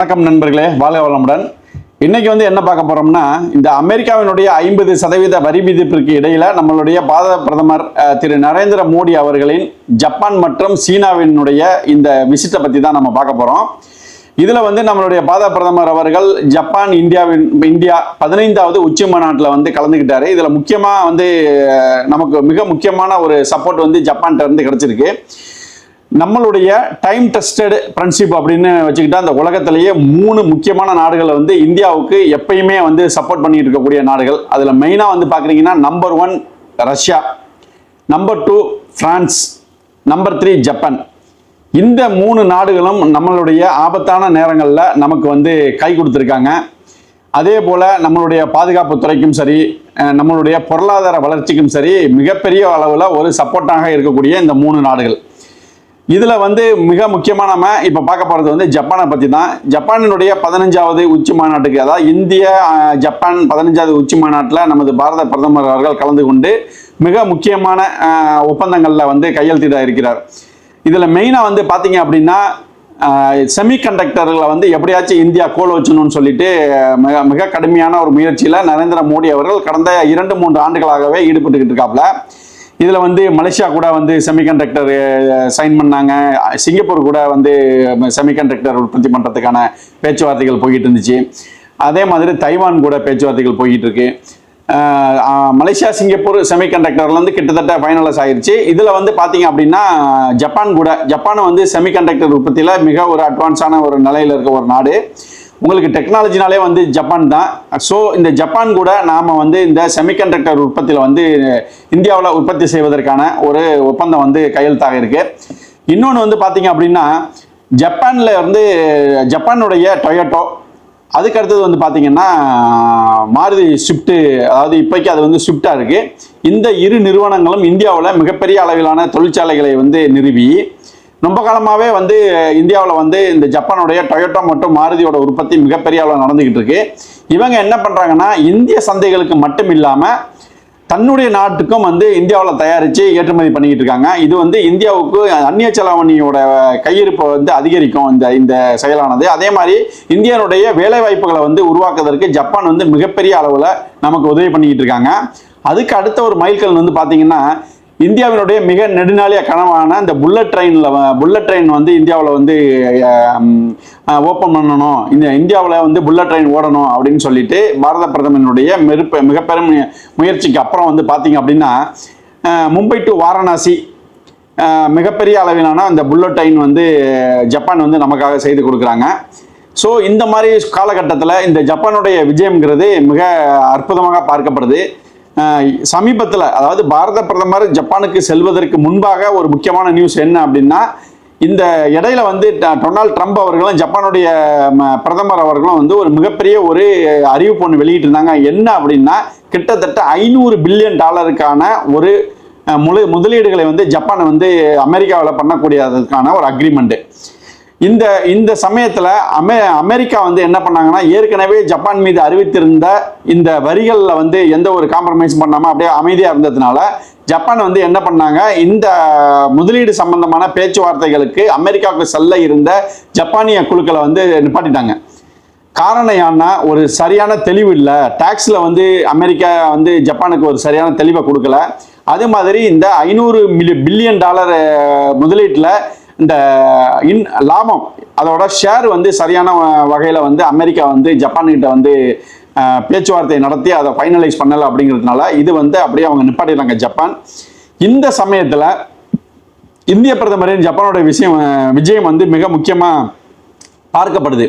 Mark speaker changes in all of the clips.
Speaker 1: வணக்கம் நண்பர்களே வாழ வளமுடன். இன்னைக்கு வந்து என்ன பார்க்க போறோம்னா இந்த அமெரிக்காவினுடைய ஐம்பது சதவீத வரி விதிப்பிற்கு இடையில நம்மளுடைய பாத பிரதமர் திரு நரேந்திர மோடி அவர்களின் ஜப்பான் மற்றும் சீனாவினுடைய இந்த விசிட்டை பத்தி தான் நம்ம பார்க்க போறோம். இதுல வந்து நம்மளுடைய பாத பிரதமர் அவர்கள் ஜப்பான் இந்தியாவின் இந்தியா பதினைந்தாவது உச்சி மாநாட்டில் வந்து கலந்துக்கிட்டாரு இதுல முக்கியமா வந்து நமக்கு மிக முக்கியமான ஒரு சப்போர்ட் வந்து ஜப்பான்கிட்ட இருந்து கிடைச்சிருக்கு. நம்மளுடைய டைம் டெஸ்டட் ஃப்ரெண்ட்ஷிப் அப்படின்னு வச்சுக்கிட்டா அந்த உலகத்திலேயே மூணு முக்கியமான நாடுகளை வந்து இந்தியாவுக்கு எப்பயுமே வந்து சப்போர்ட் பண்ணிட்டு இருக்கக்கூடிய நாடுகள். அதில் மெயினாக வந்து பார்க்குறீங்கன்னா number one Russia number two France number three Japan இந்த மூணு நாடுகளும் நம்மளுடைய ஆபத்தான நேரங்களில் நமக்கு வந்து கை கொடுத்துருக்காங்க. அதே போல் நம்மளுடைய பாதுகாப்பு துறைக்கும் சரி நம்மளுடைய பொருளாதார வளர்ச்சிக்கும் சரி மிகப்பெரிய அளவில் ஒரு சப்போர்ட்டாக இருக்கக்கூடிய இந்த மூணு நாடுகள். இதில் வந்து மிக முக்கியமான நம்ம இப்போ பார்க்க போகிறது வந்து ஜப்பானை பற்றி தான் ஜப்பானினுடைய பதினஞ்சாவது உச்சி மாநாட்டுக்கு அதாவது இந்திய ஜப்பான் பதினஞ்சாவது உச்சி மாநாட்டில் நமது பாரத பிரதமர் அவர்கள் கலந்து கொண்டு மிக முக்கியமான ஒப்பந்தங்களில் வந்து கையெழுத்திட இருக்கிறார். இதில் மெயினாக வந்து பார்த்தீங்க அப்படின்னா செமிகண்டக்டர்களை வந்து எப்படியாச்சும் இந்தியா கோல் வச்சணும்னு சொல்லிட்டு மிக மிக கடுமையான ஒரு முயற்சியில் நரேந்திர மோடி அவர்கள் கடந்த இரண்டு மூன்று ஆண்டுகளாகவே ஈடுபட்டுக்கிட்டு இருக்காப்ல இதில் வந்து மலேசியா கூட வந்து செமிகண்டக்டர் சைன் பண்ணாங்க. சிங்கப்பூர் கூட வந்து செமிகண்டக்டர் உற்பத்தி பண்ணுறதுக்கான பேச்சுவார்த்தைகள் போய்கிட்டு இருந்துச்சு. அதே மாதிரி தைவான் கூட பேச்சுவார்த்தைகள் போய்கிட்டு இருக்கு. மலேசியா சிங்கப்பூர் செமிகண்டக்டர்லேருந்து கிட்டத்தட்ட ஃபைனலைஸ் ஆயிடுச்சு இதில் வந்து பார்த்தீங்க அப்படின்னா ஜப்பான் கூட ஜப்பானை வந்து செமிகண்டக்டர் உற்பத்தியில் மிக ஒரு அட்வான்ஸான ஒரு நிலையில் இருக்க ஒரு நாடு. உங்களுக்கு டெக்னாலஜினாலே வந்து ஜப்பான் தான். ஸோ இந்த ஜப்பான் கூட நாம் வந்து இந்த செமிகண்டக்டர் உற்பத்தியில் வந்து இந்தியாவில் உற்பத்தி செய்வதற்கான ஒரு ஒப்பந்தம் வந்து கையெழுத்தாக இருக்குது இன்னொன்று வந்து பார்த்தீங்க அப்படின்னா ஜப்பானில் வந்து ஜப்பானுடைய டொயோட்டோ அதுக்கு அடுத்தது வந்து பார்த்தீங்கன்னா மாருதி ஸ்விஃப்ட்டு அதாவது இப்போக்கி அது வந்து ஸ்விஃப்டாக இருக்குது இந்த இரு நிறுவனங்களும் இந்தியாவில் மிகப்பெரிய அளவிலான தொழிற்சாலைகளை வந்து நிறுவி ரொம்ப காலமாகவே வந்து இந்தியாவில் வந்து இந்த ஜப்பானுடைய டொயோட்டோ மற்றும் மாருதியோட உற்பத்தி மிகப்பெரிய அளவில் நடந்துக்கிட்டு இருக்கு. இவங்க என்ன பண்ணுறாங்கன்னா இந்திய சந்தைகளுக்கு மட்டும் இல்லாமல் தன்னுடைய நாட்டுக்கும் வந்து இந்தியாவில் தயாரித்து ஏற்றுமதி பண்ணிக்கிட்டு இருக்காங்க. இது வந்து இந்தியாவுக்கு அந்நிய செலாவணியோட கையிருப்பை வந்து அதிகரிக்கும் இந்த இந்த செயலானது. அதே மாதிரி இந்தியனுடைய வேலைவாய்ப்புகளை வந்து உருவாக்குவதற்கு ஜப்பான் வந்து மிகப்பெரிய அளவில் நமக்கு உதவி பண்ணிக்கிட்டு இருக்காங்க. அதுக்கு அடுத்த ஒரு மைல்கல் வந்து பார்த்தீங்கன்னா இந்தியாவினுடைய மிக நெடுநாளிய கனவான இந்த புல்லட் ட்ரெயினில் புல்லட் ட்ரெயின் வந்து இந்தியாவில் வந்து ஓப்பன் பண்ணணும். இந்த இந்தியாவில் வந்து புல்லட் ட்ரெயின் ஓடணும் அப்படின்னு சொல்லிட்டு பாரத பிரதமனுடைய மெருப்ப மிகப்பெரும் முயற்சிக்கு அப்புறம் வந்து பார்த்தீங்க அப்படின்னா மும்பை டு வாரணாசி மிகப்பெரிய அளவிலான அந்த புல்லட் ட்ரெயின் வந்து ஜப்பான் வந்து நமக்காக செய்து கொடுக்குறாங்க. ஸோ இந்த மாதிரி காலகட்டத்தில் இந்த ஜப்பானுடைய விஜயம்ங்கிறது மிக அற்புதமாக பார்க்கப்படுது. சமீபத்தில் அதாவது பாரத பிரதமர் ஜப்பானுக்கு செல்வதற்கு முன்பாக ஒரு முக்கியமான நியூஸ் என்ன அப்படின்னா இந்த இடையில வந்து ட- டொனால்ட் ட்ரம்ப் அவர்களும் ஜப்பானுடைய ம, பிரதமர் அவர்களும் வந்து ஒரு மிகப்பெரிய ஒரு அறிவிப்பு ஒன்று வெளியிட்டிருந்தாங்க. என்ன அப்படின்னா கிட்டத்தட்ட ஐநூறு பில்லியன் டாலருக்கான ஒரு முழு முதலீடுகளை வந்து ஜப்பானை வந்து அமெரிக்காவில் பண்ணக்கூடியதுக்கான ஒரு அக்ரிமெண்ட்டு இந்த இந்த சமயத்தில் அமெ அமெரிக்கா வந்து என்ன பண்ணாங்கன்னா ஏற்கனவே ஜப்பான் மீது அறிவித்திருந்த இந்த வரிகளில் வந்து எந்த ஒரு காம்ப்ரமைஸ் பண்ணாமல் அப்படியே அமைதியாக இருந்ததுனால ஜப்பான் வந்து என்ன பண்ணாங்க இந்த முதலீடு சம்பந்தமான பேச்சுவார்த்தைகளுக்கு அமெரிக்காவுக்கு செல்ல இருந்த ஜப்பானிய குழுக்களை வந்து நிப்பாட்டிட்டாங்க. காரணம் ஏன்னா ஒரு சரியான தெளிவு இல்லை. டேக்ஸில் வந்து அமெரிக்கா வந்து ஜப்பானுக்கு ஒரு சரியான தெளிவை கொடுக்கல. அது மாதிரி இந்த ஐநூறு மில்லி பில்லியன் டாலர் முதலீட்டில் இந்த இன் லாபம் அதோட ஷேர் வந்து சரியான வகையில் வந்து அமெரிக்கா வந்து ஜப்பான்கிட்ட வந்து பேச்சுவார்த்தை நடத்தி அதை ஃபைனலைஸ் பண்ணலை அப்படிங்கிறதுனால இது வந்து அப்படியே அவங்க நிப்பாட்டிடுறாங்க ஜப்பான். இந்த சமயத்தில் இந்திய பிரதமரின் ஜப்பானோட விஷயம் விஜயம் வந்து மிக முக்கியமாக பார்க்கப்படுது.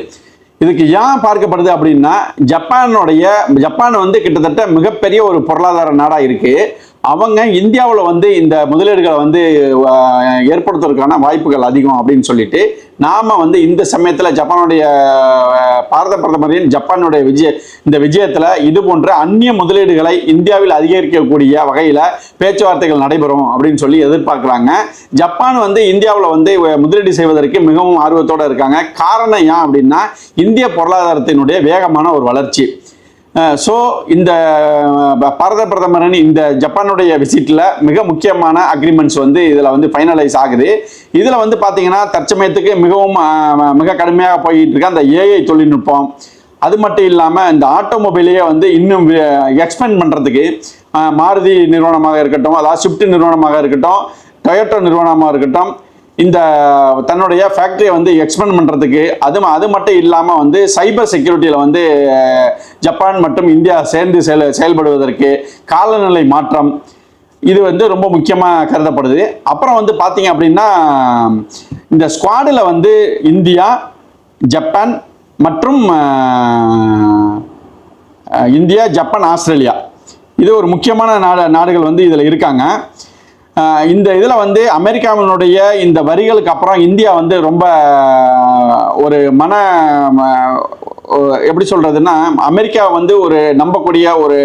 Speaker 1: இதுக்கு ஏன் பார்க்கப்படுது அப்படின்னா ஜப்பானுடைய ஜப்பான் வந்து கிட்டத்தட்ட மிகப்பெரிய ஒரு பொருளாதார நாடாக இருக்குது அவங்க இந்தியாவில் வந்து இந்த முதலீடுகளை வந்து ஏற்படுத்துவதற்கான வாய்ப்புகள் அதிகம் அப்படின்னு சொல்லிட்டு நாம் வந்து இந்த சமயத்தில் ஜப்பானுடைய பாரத பிரதமரின் ஜப்பானுடைய விஜய இந்த விஜயத்தில் இது போன்ற அந்நிய முதலீடுகளை இந்தியாவில் அதிகரிக்கக்கூடிய வகையில் பேச்சுவார்த்தைகள் நடைபெறும் அப்படின்னு சொல்லி எதிர்பார்க்குறாங்க. ஜப்பான் வந்து இந்தியாவில் வந்து முதலீடு செய்வதற்கு மிகவும் ஆர்வத்தோடு இருக்காங்க. காரணம் ஏன் அப்படின்னா இந்திய பொருளாதாரத்தினுடைய வேகமான ஒரு வளர்ச்சி. ஸோ இந்த ப- பாரத பிரதமரின் இந்த ஜப்பானுடைய விசிட்டில் மிக முக்கியமான அக்ரிமெண்ட்ஸ் வந்து இதில் வந்து ஃபைனலைஸ் ஆகுது. இதில் வந்து பார்த்தீங்கன்னா தற்சமயத்துக்கு மிகவும் மிக கடுமையாக போயிட்டு இருக்க. அந்த ஏஐ தொழில்நுட்பம். அது மட்டும் இல்லாமல் இந்த ஆட்டோமொபைலையே வந்து இன்னும் எக்ஸ்பெண்ட் பண்ணுறதுக்கு மாருதி நிறுவனமாக இருக்கட்டும் அதாவது ஸ்விஃப்ட் நிறுவனமாக இருக்கட்டும் டொயோட்டோ நிறுவனமாக இருக்கட்டும் இந்த தன்னுடைய ஃபேக்ட்ரியை வந்து எக்ஸ்பெண்ட் பண்ணுறதுக்கு அது அது மட்டும் இல்லாமல் வந்து சைபர் செக்யூரிட்டியில் வந்து ஜப்பான் மற்றும் இந்தியா சேர்ந்து செயல் செயல்படுவதற்கு காலநிலை மாற்றம் இது வந்து ரொம்ப முக்கியமாக கருதப்படுது. அப்புறம் வந்து பார்த்தீங்க அப்படின்னா இந்த ஸ்குவாடில் வந்து இந்தியா ஜப்பான் மற்றும் இந்தியா ஜப்பான் ஆஸ்திரேலியா. இது ஒரு முக்கியமான நாடு நாடுகள் வந்து இதில் இருக்காங்க. இந்த இதில் வந்து அமெரிக்காவினுடைய இந்த வரிகளுக்கு அப்புறம் இந்தியா வந்து ரொம்ப ஒரு மன ம- எப்படி சொல்கிறதுன்னா அமெரிக்கா வந்து ஒரு நம்பக்கூடிய ஒரு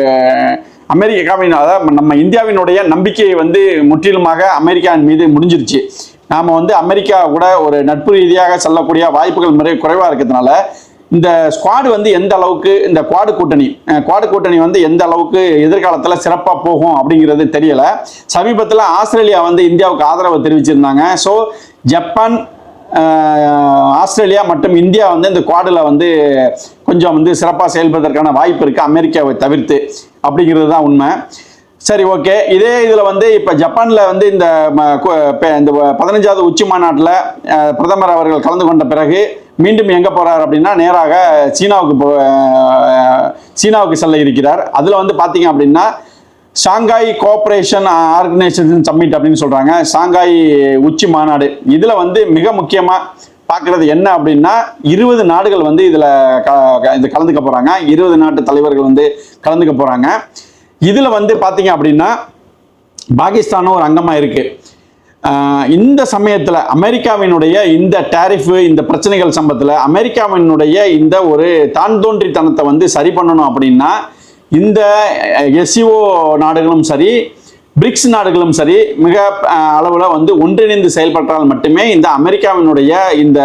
Speaker 1: அமெரிக்காவின் அதாவது நம்ம இந்தியாவினுடைய நம்பிக்கையை வந்து முற்றிலுமாக அமெரிக்காவின் மீது முடிஞ்சிருச்சு. நாம் வந்து அமெரிக்கா கூட ஒரு நட்பு ரீதியாக செல்லக்கூடிய வாய்ப்புகள் முறை குறைவாக இருக்கிறதுனால இந்த ஸ்குவாடு வந்து எந்த அளவுக்கு இந்த குவாடு கூட்டணி குவாடு கூட்டணி வந்து எந்த அளவுக்கு எதிர்காலத்தில் சிறப்பாக போகும் அப்படிங்கிறது தெரியல. சமீபத்தில் ஆஸ்திரேலியா வந்து இந்தியாவுக்கு ஆதரவு தெரிவிச்சிருந்தாங்க. ஸோ ஜப்பான் ஆஸ்திரேலியா மற்றும் இந்தியா வந்து இந்த குவாடில் வந்து கொஞ்சம் வந்து சிறப்பாக செயல்படுவதற்கான வாய்ப்பு இருக்குது அமெரிக்காவை தவிர்த்து அப்படிங்கிறது தான் உண்மை. சரி ஓகே இதே இதில் வந்து இப்போ ஜப்பானில் வந்து இந்த ம- இந்த பதினஞ்சாவது உச்சி மாநாட்டில் பிரதமர் அவர்கள் கலந்து கொண்ட பிறகு மீண்டும் எங்கே போகிறார் அப்படின்னா நேராக சீனாவுக்கு போ சீனாவுக்கு செல்ல இருக்கிறார். அதில் வந்து பார்த்தீங்க அப்படின்னா ஷாங்காய் கோஆப்ரேஷன் ஆர்கனைசேஷன் சம்மிட் அப்படின்னு சொல்கிறாங்க ஷாங்காய் உச்சி மாநாடு. இதில் வந்து மிக முக்கியமாக பார்க்குறது என்ன அப்படின்னா இருபது நாடுகள் வந்து இதில் க க- இது கலந்துக்க போகிறாங்க இருபது நாட்டு தலைவர்கள் வந்து கலந்துக்க போகிறாங்க இதில் வந்து பார்த்தீங்க அப்படின்னா பாகிஸ்தானும் ஒரு அங்கமாக இருக்குது இந்த சமயத்தில் அமெரிக்காவினுடைய இந்த டேரிஃபு இந்த பிரச்சனைகள் சம்பத்தில் அமெரிக்காவினுடைய இந்த ஒரு தான் தோன்றித்தனத்தை வந்து சரி பண்ணணும் அப்படின்னா இந்த எஸ்சிஓ நாடுகளும் சரி பிரிக்ஸ் நாடுகளும் சரி மிக அளவில் வந்து ஒன்றிணைந்து செயல்பட்டால் மட்டுமே இந்த அமெரிக்காவினுடைய இந்த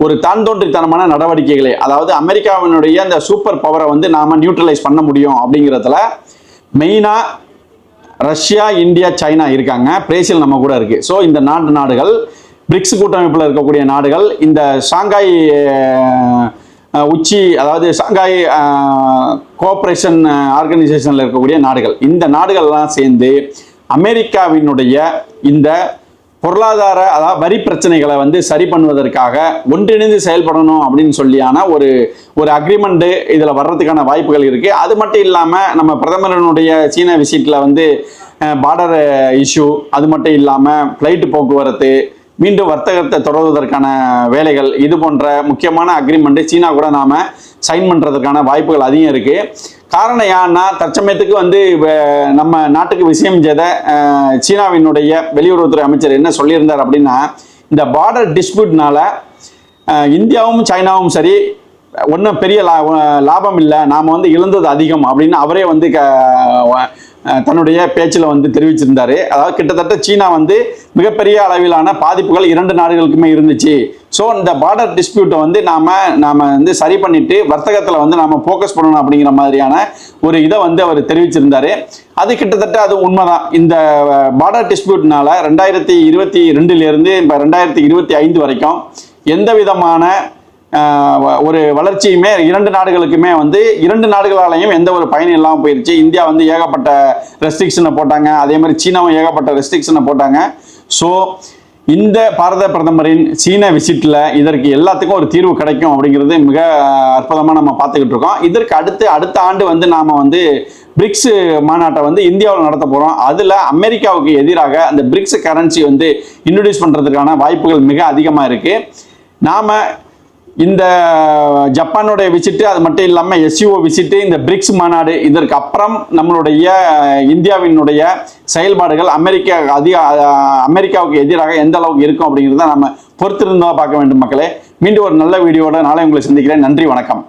Speaker 1: ஒரு தான் தோன்றித்தனமான நடவடிக்கைகளை அதாவது அமெரிக்காவினுடைய இந்த சூப்பர் பவரை வந்து நாம் நியூட்ரலைஸ் பண்ண முடியும் அப்படிங்கிறதுல மெயினாக ரஷ்யா இந்தியா சைனா இருக்காங்க. பிரேசில் நம்ம கூட இருக்கு. ஸோ இந்த நாட்டு நாடுகள் பிரிக்ஸ் கூட்டமைப்பில் இருக்கக்கூடிய நாடுகள் இந்த ஷாங்காய் உச்சி அதாவது ஷாங்காய் கோஆப்ரேஷன் ஆர்கனைசேஷனில் இருக்கக்கூடிய நாடுகள். இந்த நாடுகள்லாம் சேர்ந்து அமெரிக்காவினுடைய இந்த பொருளாதார அதாவது வரி பிரச்சனைகளை வந்து சரி பண்ணுவதற்காக ஒன்றிணைந்து செயல்படணும் அப்படின்னு சொல்லியான ஒரு ஒரு அக்ரிமெண்ட்டு இதில் வர்றதுக்கான வாய்ப்புகள் இருக்குது அது மட்டும் இல்லாமல் நம்ம பிரதமரனுடைய சீன விசிட்டில் வந்து பார்டர் இஷ்யூ அது மட்டும் இல்லாமல் ஃப்ளைட்டு போக்குவரத்து மீண்டும் வர்த்தகத்தை தொடர்வதற்கான வேலைகள் இது போன்ற முக்கியமான அக்ரிமெண்ட்டு சீனா கூட நாம் சைன் பண்ணுறதுக்கான வாய்ப்புகள் அதிகம் இருக்குது காரணம் ஏன்னா தற்சமயத்துக்கு வந்து நம்ம நாட்டுக்கு விஷயம் செய்த சீனாவினுடைய வெளியுறவுத்துறை அமைச்சர் என்ன சொல்லியிருந்தார் அப்படின்னா இந்த பார்டர் டிஸ்பியூட்னால இந்தியாவும் சைனாவும் சரி ஒன்றும் பெரிய லா லாபம் இல்லை நாம் வந்து இழந்தது அதிகம் அப்படின்னு அவரே வந்து க தன்னுடைய பேச்சில் வந்து தெரிவிச்சிருந்தாரு. அதாவது கிட்டத்தட்ட சீனா வந்து மிகப்பெரிய அளவிலான பாதிப்புகள் இரண்டு நாடுகளுக்குமே இருந்துச்சு. ஸோ இந்த பார்டர் டிஸ்பியூட்டை வந்து நாம் நாம் வந்து சரி பண்ணிட்டு வர்த்தகத்தில் வந்து நாம் ஃபோக்கஸ் பண்ணணும் அப்படிங்கிற மாதிரியான ஒரு இதை வந்து அவர் தெரிவிச்சிருந்தாரு. அது கிட்டத்தட்ட அது உண்மைதான். இந்த பார்டர் டிஸ்பியூட்னால ரெண்டாயிரத்தி இருபத்தி ரெண்டுலேருந்து இப்போ ரெண்டாயிரத்தி இருபத்தி ஐந்து வரைக்கும் எந்த விதமான ஒரு வளர்ச்சியுமே இரண்டு நாடுகளுக்குமே வந்து இரண்டு நாடுகளாலையும் எந்த ஒரு பயனும் இல்லாமல் போயிடுச்சு இந்தியா வந்து ஏகப்பட்ட ரெஸ்ட்ரிக்ஷனை போட்டாங்க. அதே மாதிரி சீனாவும் ஏகப்பட்ட ரெஸ்ட்ரிக்ஷனை போட்டாங்க. ஸோ இந்த பாரத பிரதமரின் சீன விசிட்டில் இதற்கு எல்லாத்துக்கும் ஒரு தீர்வு கிடைக்கும் அப்படிங்கிறது மிக அற்புதமாக நம்ம பார்த்துக்கிட்டு இருக்கோம். இதற்கு அடுத்து அடுத்த ஆண்டு வந்து நாம் வந்து பிரிக்ஸ் மாநாட்டை வந்து இந்தியாவில் நடத்த போகிறோம் அதில் அமெரிக்காவுக்கு எதிராக அந்த பிரிக்ஸ் கரன்சி வந்து இன்ட்ரடியூஸ் பண்ணுறதுக்கான வாய்ப்புகள் மிக அதிகமாக இருக்குது நாம் இந்த ஜப்பானுடைய விசிட்டு அது மட்டும் இல்லாமல் எஸ்யூஓ விசிட்டு இந்த பிரிக்ஸ் மாநாடு இதற்கு அப்புறம் நம்மளுடைய இந்தியாவினுடைய செயல்பாடுகள் அமெரிக்கா அதிக அமெரிக்காவுக்கு எதிராக எந்த அளவுக்கு இருக்கும் அப்படிங்கிறத நம்ம பொறுத்திருந்தா பார்க்க வேண்டும் மக்களே. மீண்டும் ஒரு நல்ல வீடியோட நாளை உங்களை சந்திக்கிறேன். நன்றி வணக்கம்.